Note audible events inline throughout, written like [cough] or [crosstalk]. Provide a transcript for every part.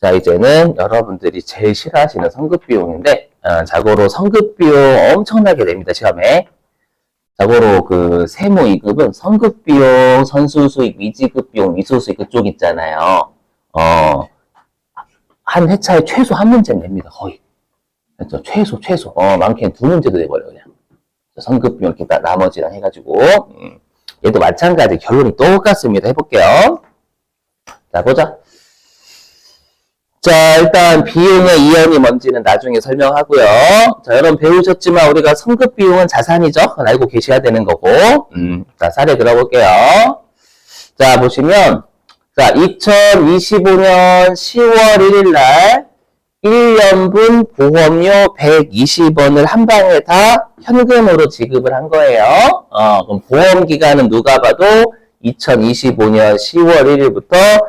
자, 이제는 여러분들이 제일 싫어하시는 성급 비용인데, 어, 자고로 성급 비용 엄청나게 냅니다, 시험에. 자고로 그 세무 2급은 성급 비용, 선수 수익, 미지급 비용, 미수 수익 그쪽 있잖아요. 어, 한 회차에 최소 한 문제 냅니다, 거의. 그렇죠? 최소, 최소. 어, 많게는 두 문제도 내버려요, 그냥. 성급 비용 이렇게 나- 나머지랑 해가지고. 음. 얘도 마찬가지 결론이 똑같습니다. 해볼게요. 자, 보자. 자, 일단 비용의 이연이 뭔지는 나중에 설명하고요. 자, 여러분 배우셨지만 우리가 성급 비용은 자산이죠. 알고 계셔야 되는 거고. 음, 자, 사례 들어볼게요. 자, 보시면 자, 2025년 10월 1일 날 1년분 보험료 120원을 한 방에 다 현금으로 지급을 한 거예요. 어, 그럼 보험 기간은 누가 봐도 2025년 10월 1일부터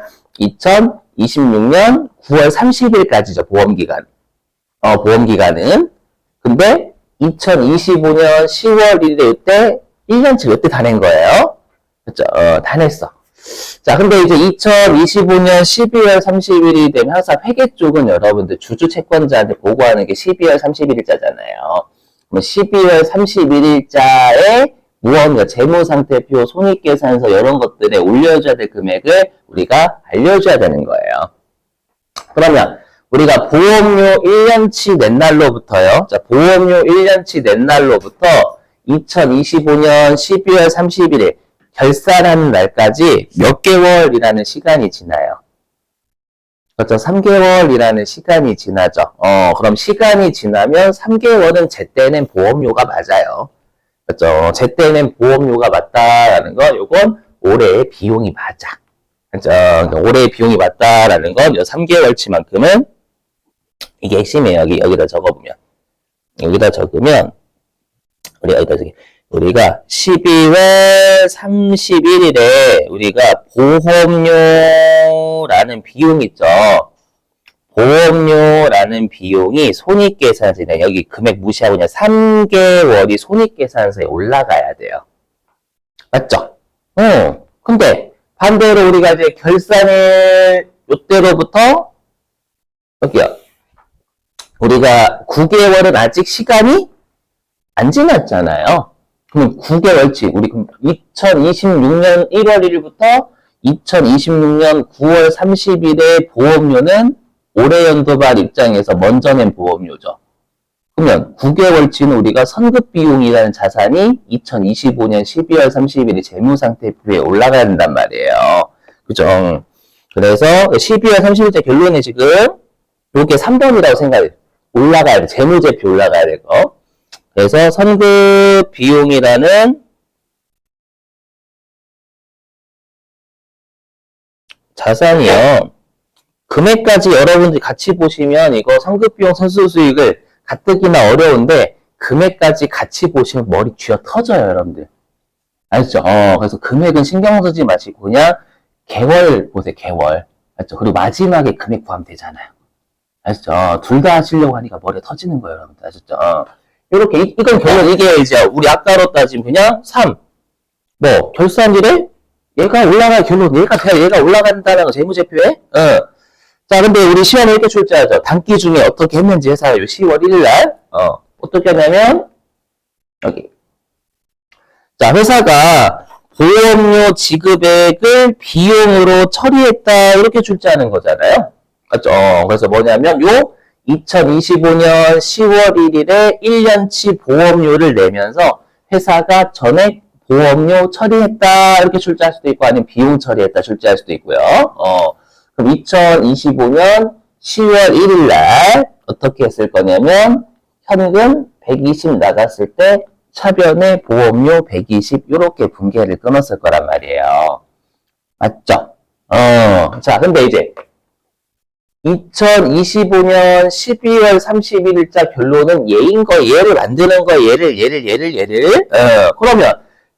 2026년 9월 30일까지죠, 보험 기간. 어, 보험 기간은. 근데 2025년 10월 1일 때 1년치 몇대다낸 거예요? 그죠? 어, 다 냈어. 자, 근데 이제 2025년 12월 31일이 되면 항상 회계 쪽은 여러분들 주주 채권자한테 보고하는 게 12월 31일자잖아요. 그럼 12월 31일자에 무언가 재무 상태 표, 손익 계산서 이런 것들에 올려줘야 될 금액을 우리가 알려줘야 되는 거예요. 그러면 우리가 보험료 1년치 낸 날로부터요. 자, 보험료 1년치 낸 날로부터 2025년 12월 31일 결산하는 날까지 몇 개월이라는 시간이 지나요. 그렇죠. 3개월이라는 시간이 지나죠. 어, 그럼 시간이 지나면 3개월은 제때 낸 보험료가 맞아요. 그렇죠. 제때 낸 보험료가 맞다라는 건 요건 올해의 비용이 맞아. 그렇죠. 그러니까 올해의 비용이 맞다라는 건 요 3개월치만큼은 이게 핵심이에요. 여기 여기다 적어보면 여기다 적으면 우리 여기다 저기 우리가 12월 31일에 우리가 보험료라는 비용 있죠. 보험료라는 비용이 손익계산서에 여기 금액 무시하고 그냥 3개월이 손익계산서에 올라가야 돼요. 맞죠? 어. 근데 반대로 우리가 이제 결산을 요때로부터 여기요. 우리가 9개월은 아직 시간이 안 지났잖아요. 그럼 9개월치, 우리 그럼 2026년 1월 1일부터 2026년 9월 30일의 보험료는 올해 연도발 입장에서 먼저 낸 보험료죠. 그러면 9개월치는 우리가 선급 비용이라는 자산이 2025년 12월 30일에 재무상태표에 올라가야 된단 말이에요. 그죠? 그래서 12월 30일째 결론이 지금 요게 3번이라고 생각해요. 올라가야 돼. 재무제표 올라가야 될 거. 그래서 선급 비용이라는 자산이요. 금액까지 여러분들이 같이 보시면 이거 선급 비용 선수 수익을 가뜩이나 어려운데 금액까지 같이 보시면 머리 쥐어 터져요, 여러분들. 알죠? 어, 그래서 금액은 신경 쓰지 마시고 그냥 개월 보세요, 개월. 알죠? 그리고 마지막에 금액 구하면 되잖아요. 아시죠? 둘다 하시려고 하니까 머리가 터지는 거예요, 여러분들. 아셨죠? 어. 이렇게, 이, 이건 결론, 이게 이제 우리 아까로 따지면 그냥 3. 뭐, 결산일에 얘가 올라갈 결론, 얘가, 얘가 올라간다는 거 재무제표에? 어. 자, 근데 우리 시험에 이렇게 출제하죠. 단기 중에 어떻게 했는지 회사가 요 10월 1일 날, 어, 어떻게 하냐면, 여기. 자, 회사가 보험료 지급액을 비용으로 처리했다, 이렇게 출제하는 거잖아요. 맞죠? 어, 그래서 뭐냐면, 요 2025년 10월 1일에 1년치 보험료를 내면서 회사가 전액 보험료 처리했다, 이렇게 출제할 수도 있고, 아니면 비용 처리했다, 출제할 수도 있고요. 어, 그럼 2025년 10월 1일 날 어떻게 했을 거냐면 현금 120 나갔을 때 차변의 보험료 120 이렇게 분계를 끊었을 거란 말이에요. 맞죠? 어, 자, 근데 이제 2025년 12월 31일자 결론은 얘인 거, 얘를 만드는 거, 얘를, 얘를, 얘를, 얘를. 어, 그러면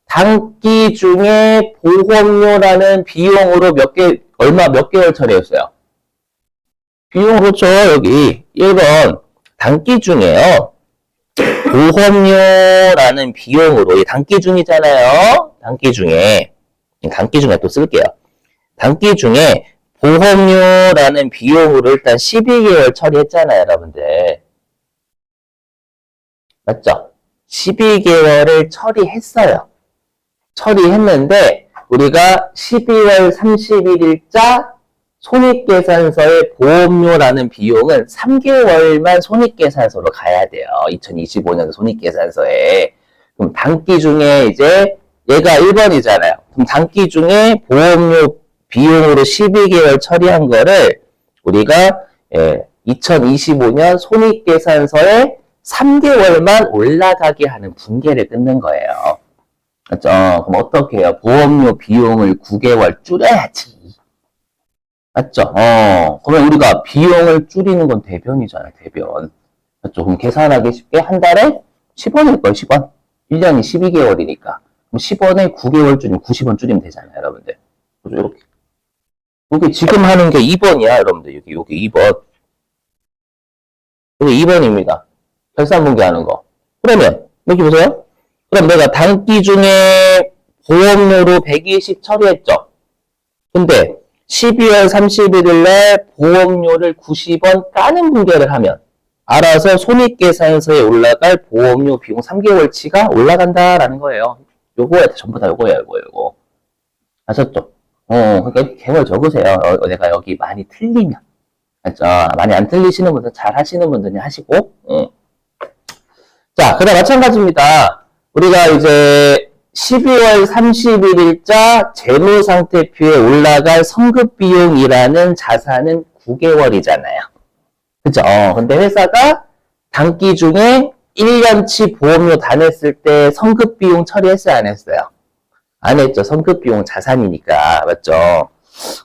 단기 중에 보험료라는 비용으로 몇 개, 얼마 몇 개월 처리했어요? 비용 그렇죠. 여기 1번 단기 중에요. 보험료라는 비용으로 이 단기 중이잖아요. 단기 중에 단기 중에 또 쓸게요. 단기 중에 보험료라는 비용으로 일단 12개월 처리했잖아요, 여러분들. 맞죠? 12개월을 처리했어요. 처리했는데, 우리가 12월 31일자 손익계산서의 보험료라는 비용은 3개월만 손익계산서로 가야 돼요. 2025년 손익계산서에. 그럼 단기 중에 이제 얘가 1번이잖아요. 그럼 단기 중에 보험료 비용으로 12개월 처리한 거를 우리가 예, 2025년 손익계산서에 3개월만 올라가게 하는 분계를 끊는 거예요. 맞죠? 그럼 어떻게 해요? 보험료 비용을 9개월 줄여야지. 맞죠? 어, 그러면 우리가 비용을 줄이는 건 대변이잖아요, 대변. 맞죠? 그럼 계산하기 쉽게 한 달에 10원일 거예요, 10원. 1년이 12개월이니까. 그럼 10원에 9개월 줄이면 90원 줄이면 되잖아요, 여러분들. 그죠? 이렇게. 여기 지금 하는 게 2번이야, 여러분들. 여기, 여기 2번. 여기 2번입니다. 결산 분기 하는 거. 그러면, 여기 보세요. 그럼 내가 단기 중에 보험료로 120 처리했죠. 근데 12월 31일 날 보험료를 90원 까는 분계를 하면 알아서 손익계산서에 올라갈 보험료 비용 3개월치가 올라간다라는 거예요. 요거에 전부 다 요거예요, 요거, 요거. 아셨죠? 어, 그러니까 개월 적으세요. 어, 내가 여기 많이 틀리면. 알죠? 많이 안 틀리시는 분들, 잘 하시는 분들은 하시고, 응. 자, 그다음 마찬가지입니다. 우리가 이제 12월 31일자 재무상태표에 올라갈 성급비용이라는 자산은 9개월이잖아요. 그죠? 근데 회사가 단기 중에 1년치 보험료 다 냈을 때 성급비용 처리했어요? 안 했어요? 안 했죠. 성급비용 자산이니까. 맞죠?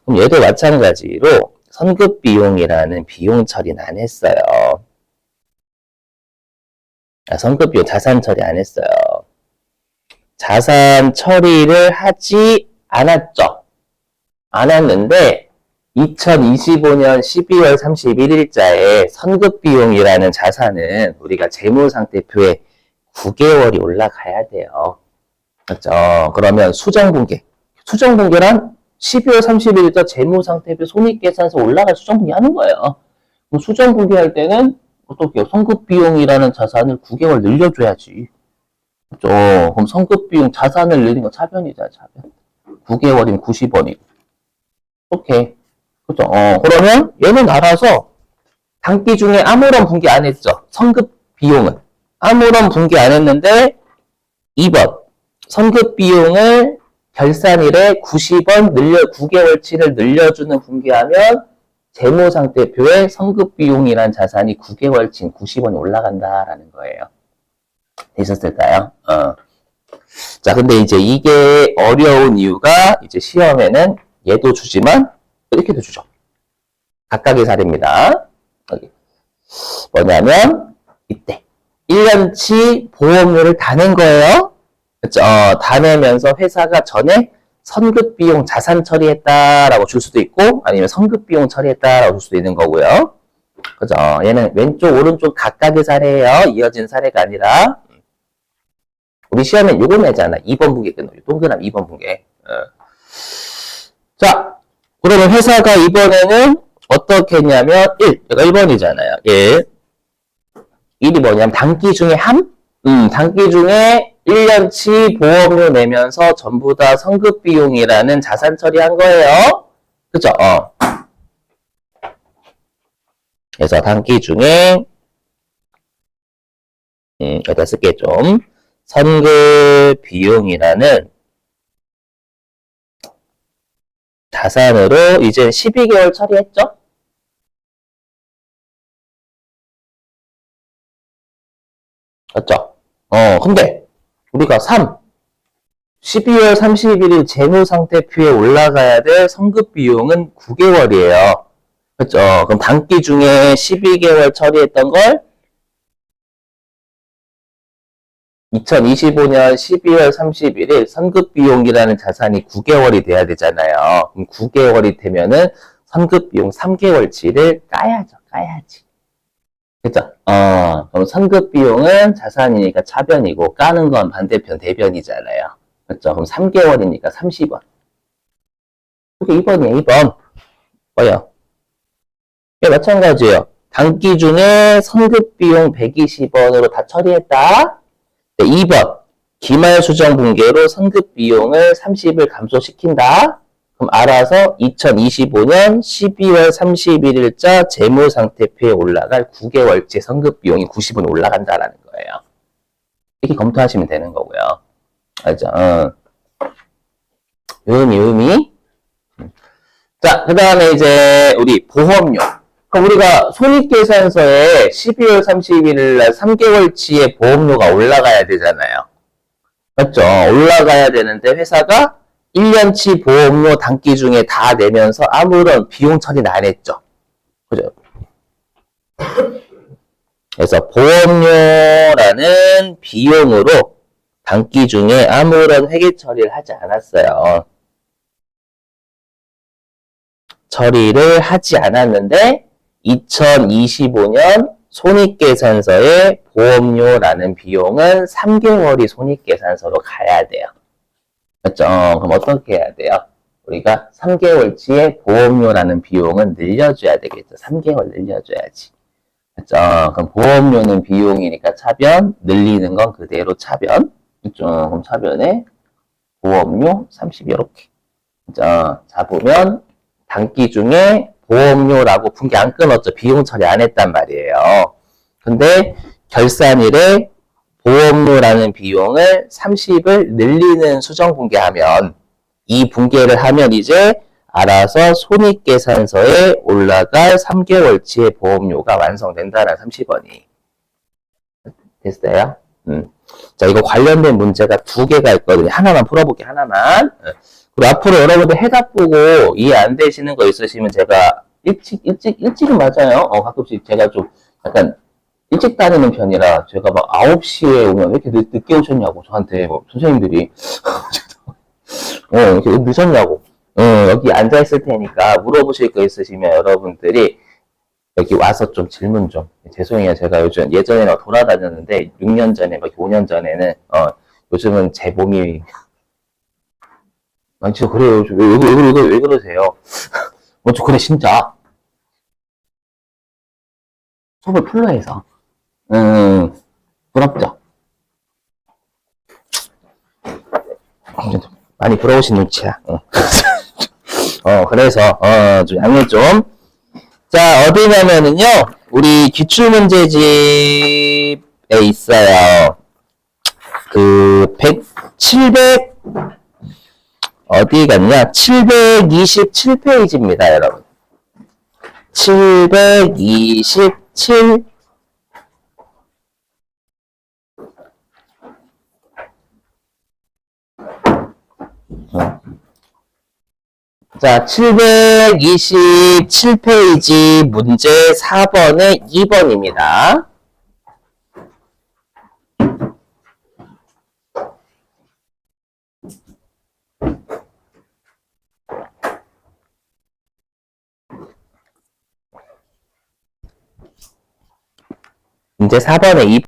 그럼 얘도 마찬가지로 성급비용이라는 비용 처리는 안 했어요. 아, 성급비용 자산 처리 안 했어요. 자산 처리를 하지 않았죠. 안 했는데 2025년 12월 31일자에 선급비용이라는 자산은 우리가 재무상태표에 9개월이 올라가야 돼요. 그렇죠? 그러면 수정분계. 수정분계란 12월 31일자 재무상태표 손익계산서 올라갈 수정분계 하는 거예요. 그럼 수정분계 할 때는 어떻게 해요? 성급비용이라는 자산을 9개월 늘려줘야지. 그죠? 그럼 성급 비용 자산을 늘린 거 차변이잖아, 차변. 9개월이면 90원이고. 오케이. 그죠? 어, 그러면 얘는 알아서 단기 중에 아무런 분기 안 했죠. 성급 비용은. 아무런 분기 안 했는데 2번. 성급 비용을 결산일에 90원 늘려, 9개월치를 늘려주는 분기하면 재무상태표에 성급 비용이란 자산이 9개월치 90원이 올라간다라는 거예요. 되셨을까요? 어. 자, 근데 이제 이게 어려운 이유가 이제 시험에는 얘도 주지만 이렇게도 주죠. 각각의 사례입니다. 여기. 뭐냐면 이때 1년치 보험료를 다 낸 거예요. 그쵸? 어, 다 내면서 회사가 전에 선급 비용 자산 처리했다라고 줄 수도 있고 아니면 선급 비용 처리했다라고 줄 수도 있는 거고요. 그죠? 얘는 왼쪽 오른쪽 각각의 사례예요. 이어진 사례가 아니라 우리 시험에 요거 내잖아. 2번 분계 끊어. 동그라미 2번 분계. 어. 자, 그러면 회사가 이번에는 어떻게 했냐면 1, 얘가 1번이잖아요. 1. 1이 뭐냐면 단기 중에 함? 음, 단기 중에 1년치 보험료 내면서 전부 다 성급 비용이라는 자산 처리한 거예요. 그죠? 어. 그래서 단기 중에 음, 여기다 쓸게 좀. 선급 비용이라는 자산으로 이제 12개월 처리했죠? 맞죠? 어, 근데 우리가 3, 12월 31일 재무상태표에 올라가야 될 성급 비용은 9개월이에요. 그렇죠? 그럼 단기 중에 12개월 처리했던 걸 2025년 12월 31일 선급 비용이라는 자산이 9개월이 돼야 되잖아요. 그럼 9개월이 되면은 선급 비용 3개월치를 까야죠. 까야지. 그죠? 어, 그럼 선급 비용은 자산이니까 차변이고 까는 건 반대편 대변이잖아요. 그죠? 그럼 3개월이니까 30원. 그게 2번이에요, 2번. 꺼요. 예, 마찬가지예요. 단기 중에 선급 비용 120원으로 다 처리했다. 네, 2번. 기말 수정 분계로 선급 비용을 30을 감소시킨다. 그럼 알아서 2025년 12월 31일자 재무상태표에 올라갈 9개월치 선급 비용이 90은 올라간다라는 거예요. 이렇게 검토하시면 되는 거고요. 알죠? 어. 의미, 의미. 자, 그 다음에 이제 우리 보험료. 그럼 우리가 손익계산서에 12월 31일 날 3개월치의 보험료가 올라가야 되잖아요. 맞죠? 올라가야 되는데 회사가 1년치 보험료 단기 중에 다 내면서 아무런 비용 처리는 안 했죠. 그죠? 그래서 보험료라는 비용으로 단기 중에 아무런 회계 처리를 하지 않았어요. 처리를 하지 않았는데 2025년 손익계산서에 보험료라는 비용은 3개월이 손익계산서로 가야 돼요. 맞죠? 그럼 어떻게 해야 돼요? 우리가 3개월치의 보험료라는 비용은 늘려줘야 되겠죠. 3개월 늘려줘야지. 맞죠? 그럼 보험료는 비용이니까 차변, 늘리는 건 그대로 차변. 그죠? 그럼 차변에 보험료 30 이렇게. 자, 잡으면 단기 중에 보험료라고 분기 안 끊었죠. 비용 처리 안 했단 말이에요. 근데 결산일에 보험료라는 비용을 30을 늘리는 수정 분계하면 이 분계를 하면 이제 알아서 손익계산서에 올라갈 3개월치의 보험료가 완성된다는 30원이 됐어요? 음. 자, 이거 관련된 문제가 두 개가 있거든요. 하나만 풀어볼게, 하나만. 어. 그리고 앞으로 여러분들 해답 보고 이해 안 되시는 거 있으시면 제가 일찍, 일찍, 일찍은 맞아요. 어, 가끔씩 제가 좀 약간 일찍 다니는 편이라 제가 막 9시에 오면 왜 이렇게 늦, 늦게 오셨냐고 저한테 뭐 선생님들이 [laughs] 어, 이렇게 늦었냐고 어, 여기 앉아 있을 테니까 물어보실 거 있으시면 여러분들이 여기 와서 좀 질문 좀 죄송해요 제가 요즘 예전에는 돌아다녔는데 6년 전에 막 5년 전에는 어, 요즘은 제 몸이 아니 진짜 그래요 왜, 왜, 왜, 왜, 왜 그러세요 어, 저 그래 진짜 속을 풀로 해서 음, 부럽죠? 많이 부러우신 눈치야. 어, [laughs] 어, 그래서, 어, 좀 양해 좀. 자, 어디냐면은요, 우리 기출문제집에 있어요. 그, 100, 700, 어디 갔냐? 727페이지입니다, 여러분. 727 자, 727페이지 문제 4번의 2번입니다. 문제 4번의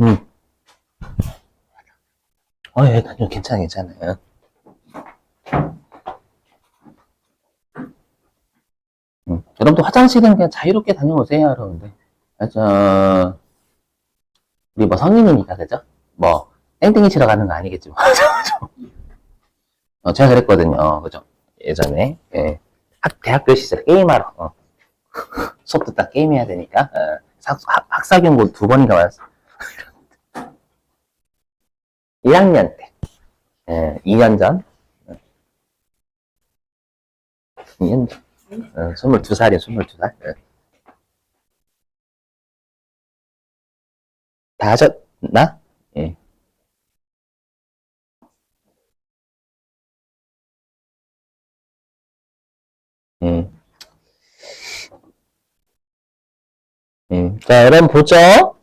음. 어, 예, 다녀. 괜찮아, 괜찮아요. 음, 여러분도 화장실은 그냥 자유롭게 다녀오세요, 여러분들. 맞아. 우리 뭐 성인이니까, 그죠? 뭐, 땡땡이 치러 가는 거 아니겠지. 뭐. [laughs] 어, 제가 그랬거든요. 그죠? 예전에. 예. 학, 대학교 시절 게임하러. 어. [laughs] 수업 듣다 게임해야 되니까. 어. 학, 학, 학사경고 두 번인가 받았어. 1학년 때. 예, 2년 전. 2년 전. 어, 22살이야, 22살. 예. 다 하셨나? 예. 음. 음. 자, 여러분 보죠?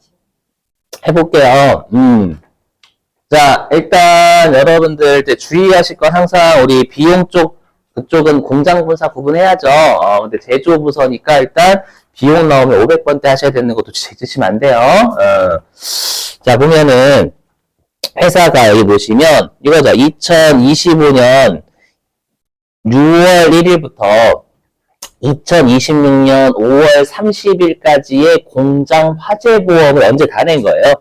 해볼게요. 음. 자, 일단 여러분들 이제 주의하실 건 항상 우리 비용 쪽, 그쪽은 공장 분사 구분해야죠. 어, 근데 제조 부서니까 일단 비용 나오면 500번대 하셔야 되는 것도 잊으시면 안 돼요. 어. 자, 보면은 회사가 여기 보시면 이거죠. 2025년 6월 1일부터 2026년 5월 30일까지의 공장 화재 보험을 언제 다 낸 거예요?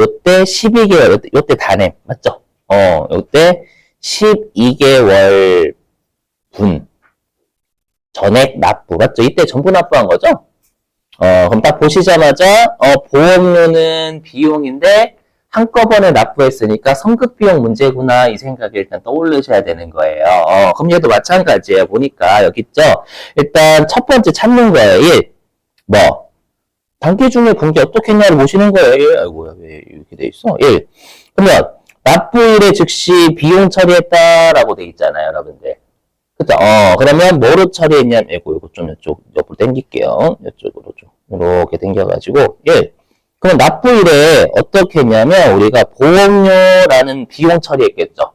요때 12개월, 요때, 요때 다 내. 맞죠? 어, 요때 12개월 분. 전액 납부. 맞죠? 이때 전부 납부한 거죠? 어, 그럼 딱 보시자마자, 어, 보험료는 비용인데, 한꺼번에 납부했으니까 성급 비용 문제구나 이 생각이 일단 떠올리셔야 되는 거예요. 어, 그럼 얘도 마찬가지예요. 보니까 여기 있죠. 일단 첫 번째 찾는 거예요. 1. 뭐 단계 중에 분기 어떻게 했냐를 보시는 거예요. 1. 아이고야 왜 이렇게 돼 있어? 1. 그러면 납부일에 즉시 비용 처리했다라고 돼 있잖아요, 여러분들. 그죠? 어, 그러면 뭐로 처리했냐면, 이거, 이거 좀 이쪽, 옆으로 당길게요. 이쪽으로 좀. 이렇게 당겨가지고, 1. 그럼 납부일에 어떻게 했냐면 우리가 보험료라는 비용 처리했겠죠.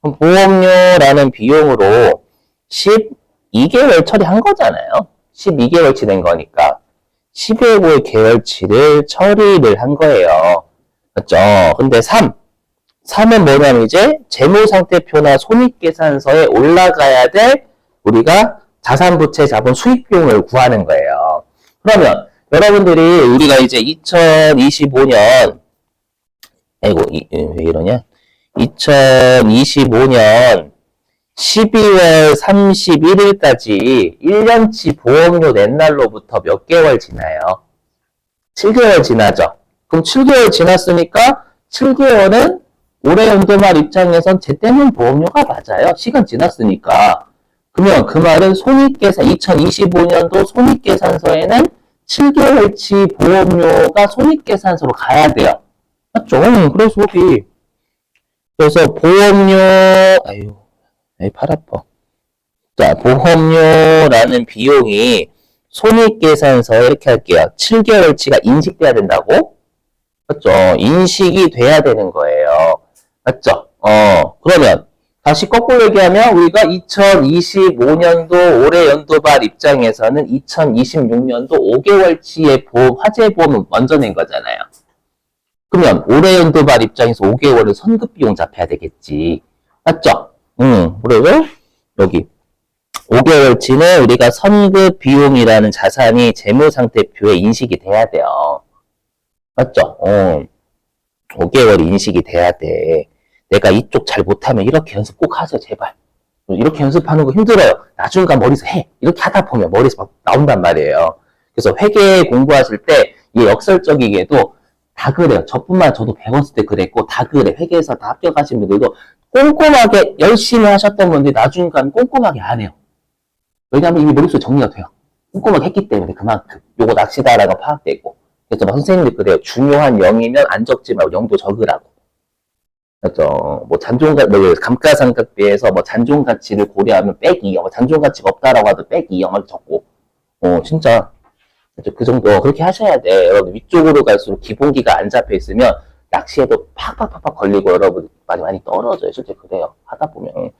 그럼 보험료라는 비용으로 12개월 처리한 거잖아요. 12개월치 된 거니까 12개월 계열치를 처리를 한 거예요. 맞죠? 근데 3. 3은 뭐냐면 이제 재무상태표나 손익계산서에 올라가야 될 우리가 자산부채 자본 수익 비용을 구하는 거예요. 그러면 여러분들이 우리가 이제 2025년 아이고 이, 왜 이러냐 2025년 12월 31일까지 1년치 보험료 낸 날로부터 몇 개월 지나요? 7개월 지나죠. 그럼 7개월 지났으니까 7개월은 올해 연도말 입장에선 제 때는 보험료가 맞아요. 시간 지났으니까. 그러면 그 말은 손익계산 2025년도 손익계산서에는 7개월치 보험료가 손익계산서로 가야 돼요. 맞죠? 응, 그래서 여기. 그래서 보험료, 아유, 에이, 팔 아파. 자, 보험료라는 비용이 손익계산서 이렇게 할게요. 7개월치가 인식돼야 된다고? 맞죠? 인식이 돼야 되는 거예요. 맞죠? 어, 그러면 다시 거꾸로 얘기하면 우리가 2025년도 올해 연도발 입장에서는 2026년도 5개월치의 보험, 화재 보험을 먼저 낸 거잖아요. 그러면 올해 연도발 입장에서 5개월은 선급 비용 잡혀야 되겠지. 맞죠? 응, 그리고 여기 5개월치는 우리가 선급 비용이라는 자산이 재무상태표에 인식이 돼야 돼요. 맞죠? 어, 5개월 인식이 돼야 돼. 내가 이쪽 잘 못하면 이렇게 연습 꼭 하세요, 제발. 이렇게 연습하는 거 힘들어요. 나중에 머리에서 해. 이렇게 하다 보면 머리에서 막 나온단 말이에요. 그래서 회계 공부하실 때, 이 역설적이게도 다 그래요. 저뿐만 저도 배웠을 때 그랬고, 다 그래. 회계에서 다 합격하신 분들도 꼼꼼하게 열심히 하셨던 분들이 나중에 가면 꼼꼼하게 안 해요. 왜냐하면 이미 머릿속에 정리가 돼요. 꼼꼼하게 했기 때문에 그만큼. 요거 낚시다라는 거 파악되고. 그래서 막 선생님들 그래요. 중요한 0이면 안 적지 말고 0도 적으라고. 그렇죠. 뭐 잔존가, 뭐 감가상각 비에서 뭐 잔존 가치를 고려하면 빼기 0, 잔존 가치가 없다라고 하도 빼기 0을 적고, 어 진짜 그렇죠. 그 정도 그렇게 하셔야 돼. 여러분 위쪽으로 갈수록 기본기가 안 잡혀 있으면 낚시에도 팍팍팍팍 걸리고 여러분 많이 많이 떨어져요. 실제 그래요. 하다 보면.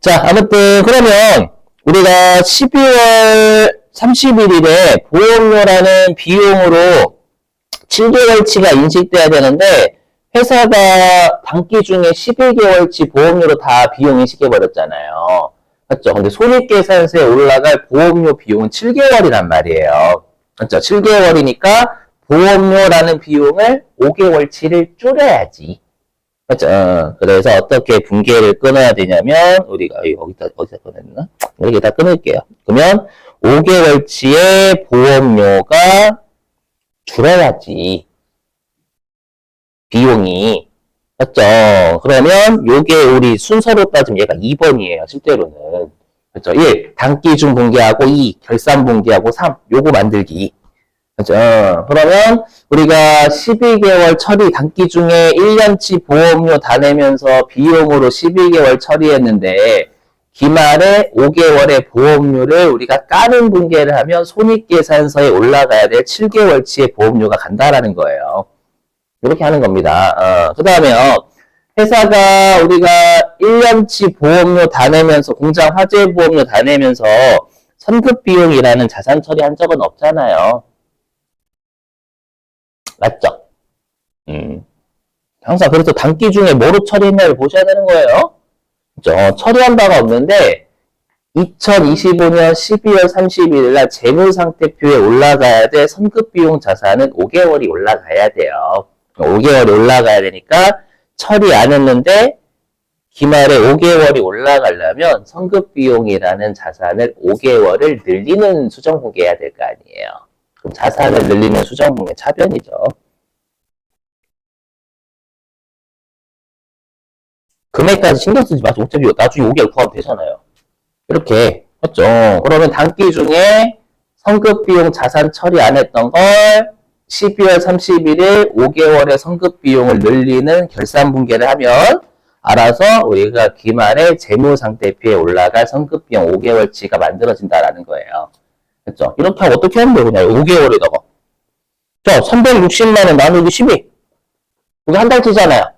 자 아무튼 그러면 우리가 12월 31일에 보험료라는 비용으로 7개월치가 인식돼야 되는데 회사가 단기 중에 11개월치 보험료로 다 비용 인식해버렸잖아요. 맞죠? 근데 손익계산서에 올라갈 보험료 비용은 7개월이란 말이에요. 맞죠? 7개월이니까 보험료라는 비용을 5개월치를 줄여야지. 맞죠? 어, 그래서 어떻게 분계를 끊어야 되냐면, 우리가 여기다, 어디다 끊었나? 여기다 끊을게요. 그러면 5개월치의 보험료가 줄어야지. 비용이. 맞죠? 그러면 요게 우리 순서로 따지면 얘가 2번이에요. 실제로는. 그렇죠? 1. 단기 중 분기하고 2. 결산 분기하고 3. 요거 만들기. 그죠? 그러면 우리가 12개월 처리 단기 중에 1년치 보험료 다 내면서 비용으로 12개월 처리했는데 기말에 5개월의 보험료를 우리가 까는 분계를 하면 손익계산서에 올라가야 될 7개월치의 보험료가 간다라는 거예요. 이렇게 하는 겁니다. 어, 그 다음에요. 회사가 우리가 1년치 보험료 다 내면서 공장 화재 보험료 다 내면서 선급 비용이라는 자산 처리한 적은 없잖아요. 맞죠? 음. 항상 그래서 단기 중에 뭐로 처리했냐를 보셔야 되는 거예요. 그죠? 처리한 바가 없는데 2025년 12월 31일 날 재무 상태표에 올라가야 될 선급 비용 자산은 5개월이 올라가야 돼요. 5개월이 올라가야 되니까 처리 안 했는데 기말에 5개월이 올라가려면 선급비용이라는 자산을 5개월을 늘리는 수정 공개해야 될 거 아니에요. 그럼 자산을 늘리는 수정 공개 차변이죠. 금액까지 신경 쓰지 마시고 어차피 나중에 5개월 구하면 되잖아요. 이렇게 맞죠? 그러면 단기 중에 선급비용 자산 처리 안 했던 걸 12월 31일 5개월의 선급비용을 늘리는 결산 분계를 하면 알아서 우리가 기말에 재무상태표에 올라갈 선급비용 5개월치가 만들어진다라는 거예요. 그렇죠? 이렇게 하면 어떻게 하면 되냐? 5개월에다가. 자, 360만 원 나누기 12. 이거 한 달치잖아요.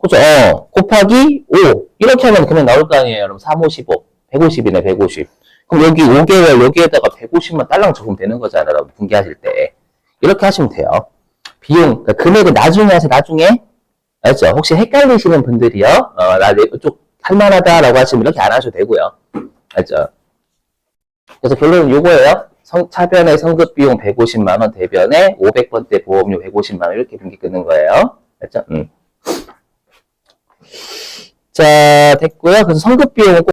그죠? 어, 곱하기 5. 이렇게 하면 금액 나올 거 아니에요. 여러분, 3, 5, 15. 150이네, 150. 그럼 여기 5개월, 여기에다가 150만 딸랑 적으면 되는 거잖아요. 여러분, 분개하실 때. 이렇게 하시면 돼요. 비용, 그러니까 금액은 나중에 하세요, 나중에. 알죠? 혹시 헷갈리시는 분들이요. 어, 나 이쪽 할만하다라고 하시면 이렇게 안 하셔도 되고요. 알죠? 그래서 결론은 요거예요. 성- 차변의 성급 비용 150만 원, 대변에 500번대 보험료 150만 원 이렇게 분기 끄는 거예요. 알죠? 음. 자, 됐고요. 그래서 성급 비용은 꼭